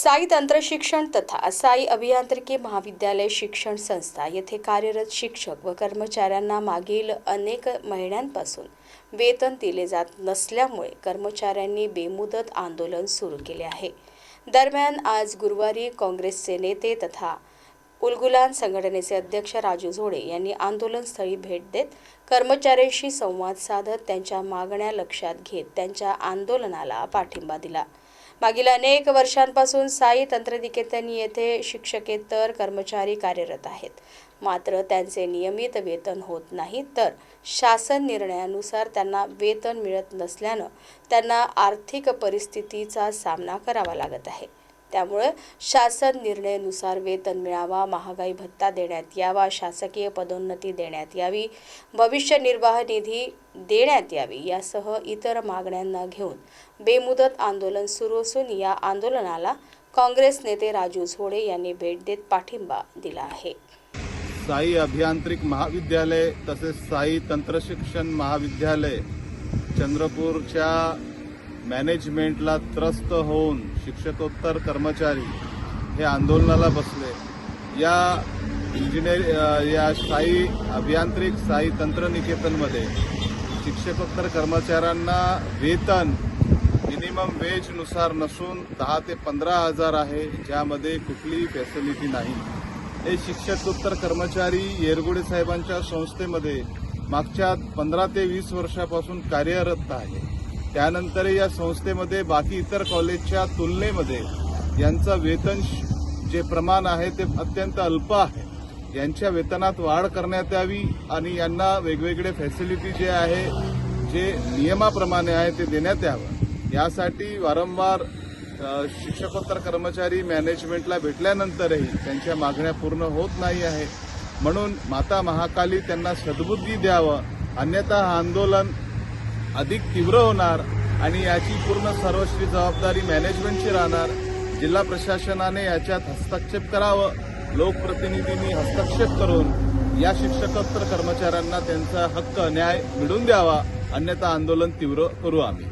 साई तंत्रशिक्षण तथा साई अभियांत्रिकी महाविद्यालय शिक्षण संस्था येथे कार्यरत शिक्षक व कर्मचाऱ्यांना मागील अनेक महिन्यांपासून वेतन दिले जात नसल्यामुळे कर्मचाऱ्यांनी बेमुदत आंदोलन सुरू केले आहे. दरम्यान आज गुरुवारी काँग्रेसचे नेते तथा उलगुलान संघटनेचे अध्यक्ष राजू झोडे यांनी आंदोलनस्थळी भेट देत कर्मचाऱ्यांशी संवाद साधत त्यांच्या मागण्या लक्षात घेत त्यांच्या आंदोलनाला पाठिंबा दिला. मागील अनेक वर्षांपासून साई तंत्रनिकेतन येथे शिक्षकेतर कर्मचारी कार्यरत आहेत. मात्र त्यांचे नियमित वेतन होत नाही तर शासन निर्णयानुसार त्यांना वेतन मिळत नसल्यानं त्यांना आर्थिक परिस्थितीचा सामना करावा लागत आहे. त्यामुळे शासन निर्णयानुसार वेतन मिळावा महागाई भत्ता देण्यात यावा शासकीय पदोन्नती देण्यात यावी भविष्य निर्वाह निधी देण्यात यावी यासह इतर मागण्यांना घेऊन बेमुदत आंदोलन सुरू असून या आंदोलनाला काँग्रेस नेते राजू झोडे यांनी भेट देत पाठिंबा दिला आहे. साई अभियांत्रिक महाविद्यालय तसेच साई तंत्रशिक्षण महाविद्यालय चंद्रपूरच्या मॅनेजमेंटला त्रस्त होऊन शिक्षकोत्तर कर्मचारी हे आंदोलनाला बसले. या इंजिनिअर या साई अभियांत्रिक साई तंत्रनिकेतनमध्ये शिक्षकोत्तर कर्मचाऱ्यांना वेतन मिनिमम वेजनुसार नसून दहा ते पंधरा हजार आहे ज्यामध्ये कुठलीही फॅसिलिटी नाही. हे शिक्षकोत्तर कर्मचारी येरगुडे साहेबांच्या संस्थेमध्ये मागच्या पंधरा ते वीस वर्षापासून कार्यरत आहे त्यानंतर या संस्थेमध्ये बाकी इतर कॉलेजच्या तुलनेमध्ये यांचं वेतन जे प्रमाण आहे ते अत्यंत अल्प आहे. यांच्या वेतनात वाढ करण्यात यावी आणि यांना वेगवेगळे फॅसिलिटी जे आहे जे नियमाप्रमाणे आहे ते देण्यात यावं. यासाठी वारंवार शिक्षकोत्तर कर्मचारी मॅनेजमेंटला भेटल्यानंतरही त्यांच्या मागण्या पूर्ण होत नाही आहे म्हणून माता महाकाली त्यांना सद्बुद्धी द्यावं. अन्यथा हा आंदोलन अधिक तीव्र होणार आणि याची पूर्ण सर्वश्री जबाबदारी मॅनेजमेंटची राहणार. जिल्हा प्रशासनाने याच्यात हस्तक्षेप करावं लोकप्रतिनिधींनी हस्तक्षेप करून या शिक्षकोत्तर कर्मचाऱ्यांना त्यांचा हक्क न्याय मिळवून द्यावा. अन्यथा आंदोलन तीव्र करू आम्ही.